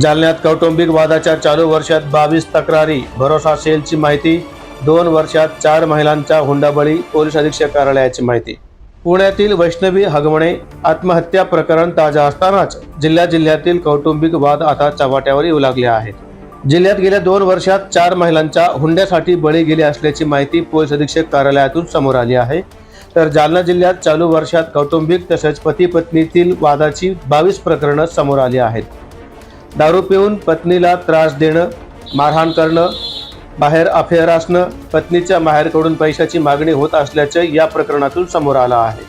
जालन्यात कौटुंबिक वादाच्या चालू वर्षात बावीस तक्रारी भरोसा सेलची माहिती दोन वर्षात चार महिलांचा हुंडाबळी पोलीस अधीक्षक कार्यालयाची माहिती. पुण्यातील वैष्णवी हगमणे आत्महत्या प्रकरण ताजा असतानाच जिल्ह्या जिल्ह्यातील कौटुंबिक वाद आता चव्हाट्यावर येऊ लागले आहेत. जिल्ह्यात गेल्या दोन वर्षात चार महिलांच्या हुंड्यासाठी बळी गेले असल्याची माहिती पोलीस अधीक्षक कार्यालयातून समोर आली आहे. तर जालना जिल्ह्यात चालू वर्षात कौटुंबिक तसेच पती पत्नीतील वादाची बावीस प्रकरणं समोर आली आहेत. दारू पिऊन पत्नीला त्रास देणं मारहाण करणं बाहेर अफेअर असणं पत्नीच्या माहेरकडून पैशाची मागणी होत असल्याचं या प्रकरणातून समोर आलं आहे.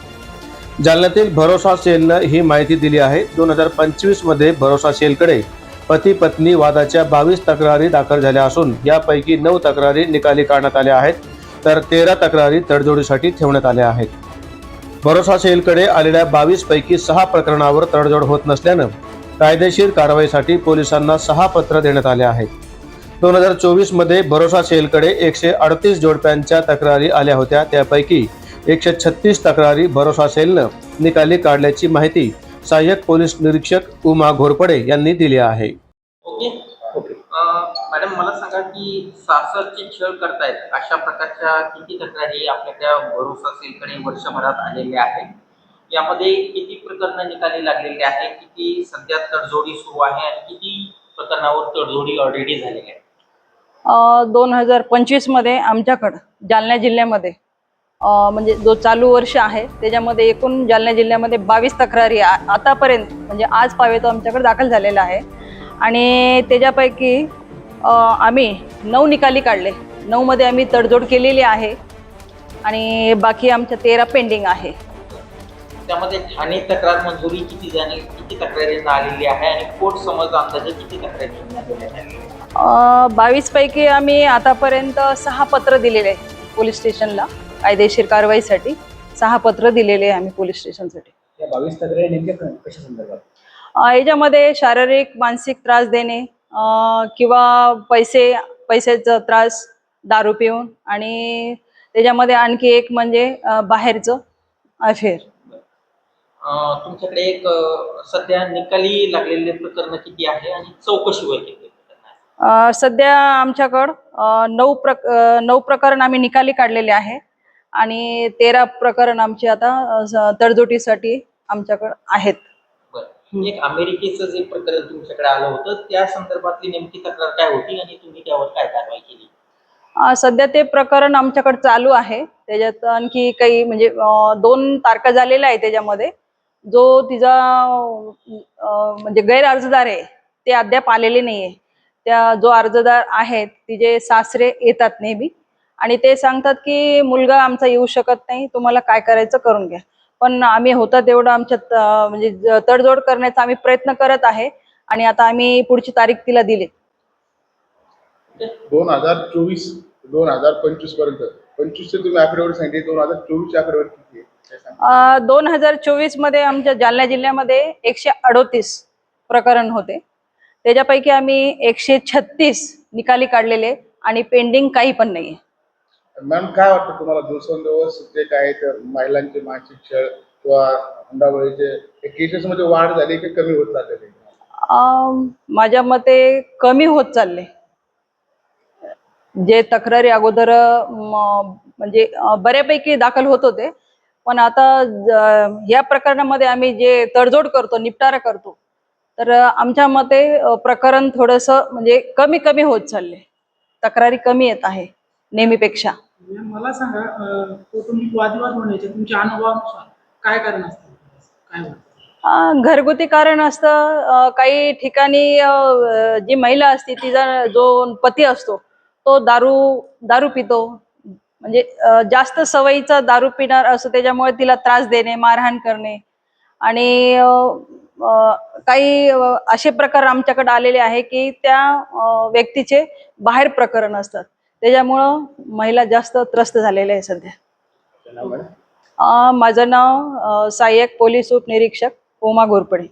जालन्यातील भरोसा सेलनं ही माहिती दिली आहे. दोन हजार पंचवीसमध्ये भरोसा सेलकडे पती पत्नी वादाच्या बावीस तक्रारी दाखल झाल्या असून यापैकी नऊ तक्रारी निकाली काढण्यात आल्या आहेत. तर तेरा तक्रारी तडजोडीसाठी ठेवण्यात आल्या आहेत. भरोसा सेलकडे आलेल्या बावीस पैकी सहा प्रकरणावर तडजोड होत नसल्यानं कायदेशीर कारवाईसाठी पोलिसांना सहा पत्र देण्यात आले आहेत. दोन हजार चोवीसमध्ये भरोसा सेलकडे एकशे अडतीस जोडप्यांच्या तक्रारी आल्या होत्या. त्यापैकी एकशे छत्तीस तक्रारी भरोसा सेलनं निकाली काढल्याची माहिती सहाय्यक पोलीस निरीक्षक उमा घोरपडे यांनी दिली आहे. ओके. ओके मॅडम मला सांगा की सासरचे छळ करतायत अशा प्रकारच्या किती तक्रारी आपल्याकडे भरोसा सेलकडे वर्षभरात आलेल्या आहेत? यामध्ये किती प्रकरणं निकाली लागलेली आहे किती सध्या तडजोडी सुरू आहे आणि किती प्रकरणावर तडजोडी ऑलरेडी झालेली आहे? दोन हजार पंचवीसमध्ये आमच्याकडं जालना जिल्ह्यामध्ये म्हणजे जो चालू वर्ष आहे त्याच्यामध्ये एकूण जालना जिल्ह्यामध्ये बावीस तक्रारी आतापर्यंत म्हणजे आज पावे तो आमच्याकडे दाखल झालेला आहे. आणि त्याच्यापैकी आम्ही नऊ निकाली काढले. नऊमध्ये आम्ही तडजोड केलेली आहे आणि बाकी आमच्या तेरा पेंडिंग आहे. त्यामध्ये ठाणे तक्रार मंजुरी किती झाली किती तक्रारींना आलेली आहे आणि कोर्ट समज अंदाजे किती तक्रारी बावीस पैकी आम्ही आतापर्यंत सहा पत्र दिलेले आहे पोलीस स्टेशनला कायदेशीर कारवाईसाठी. सहा पत्र दिलेले आहे आम्ही पोलीस स्टेशनसाठी. या बावीस तक्रारी नेमक्या कशा संदर्भात? अ, याच्यामध्ये शारीरिक मानसिक त्रास देणे अ, किंवा पैसे पैशाचा त्रास दारू पिऊन आणि त्याच्यामध्ये आणखी एक म्हणजे बाहेरचं अफेअर. तुमच्याकडे एक सध्या निकाली लागलेले प्रकरण किती आहे आणि चौकशीवर किती सध्या आमच्याकडं नऊ प्रक नऊ प्रकरण आम्ही निकाली काढलेले आहे. आणि तेरा प्रकरण आमचे आता तडजोडीसाठी आमच्याकडं आहेत. बरं. एक अमेरिकेचं जे प्रकरण तुमच्याकडे आलं होतं त्या संदर्भातली नेमकी तक्रार काय होती आणि तुम्ही त्यावर काय कारवाई केली? सध्या ते प्रकरण आमच्याकडे चालू आहे. त्याच्यात आणखी काही म्हणजे दोन तारखा झालेल्या आहे त्याच्यामध्ये. जो तिचा म्हणजे गैर अर्जदार आहे ते अद्याप आलेले नाहीये. त्या जो अर्जदार आहेत तिचे सासरे येतात नेहमी आणि ते सांगतात की मुलगा आमचा येऊ शकत नाही तुम्हाला काय करायचं करून घ्या. पण आम्ही होता तेवढं आमच्या म्हणजे तडजोड करण्याचा आम्ही प्रयत्न करत आहे आणि आता आम्ही पुढची तारीख तिला दिली. दोन हजार चोवीस दोन हजार पंचवीसपर्यंत पंचवीसचे तुम्ही आकडेवारी सांगितली दोन हजार चोवीसची आकडेवारी किती आहे? काय सांगा? दोन हजार चोवीसमध्ये आमच्या जालना जिल्ह्यामध्ये एकशे अडोतीस प्रकरण होते. त्याच्यापैकी आम्ही एकशे छत्तीस निकाली काढलेले आणि पेंडिंग काही पण नाही मॅम काय वाटतं तुम्हाला दिवसेंदिवस जे काय ते महिलांचे मानसिक छळ किंवा हुंडाबळीचे केसेस मध्ये वाढ झाली की कमी होत चाललेली अं, माझ्या मते कमी होत चालले. जे तक्रारी अगोदर म्हणजे बऱ्यापैकी दाखल होत होते. पण आता या प्रकरणामध्ये आम्ही जे तडजोड करतो निपटारा करतो तर आमच्या मते प्रकरण थोडस म्हणजे कमी कमी होत चालले तक्रारी कमी येत आहे नेहमीपेक्षा. मॅम, मला सांगा अं, कौटुंबिक वादविवाद होण्याचे तुमच्या अनुभवानुसार काय कारण असतं? काय वाटतं अं, घरगुती कारण असतं काही ठिकाणी जी महिला असते तिचा जो पती असतो तो दारू दारू पितो. म्हणजे जास्त सवयीचा दारू पिणार असतो त्याच्यामुळे तिला त्रास देणे मारहाण करणे. आणि काही असे प्रकार आमच्याकडे आलेले आहे की त्या व्यक्तीचे बाहेर प्रकरण असतात. त्याच्यामुळं महिला जास्त त्रस्त झालेल्या आहे सध्या. माझं नाव सहाय्यक पोलीस उपनिरीक्षक उमा घोरपडे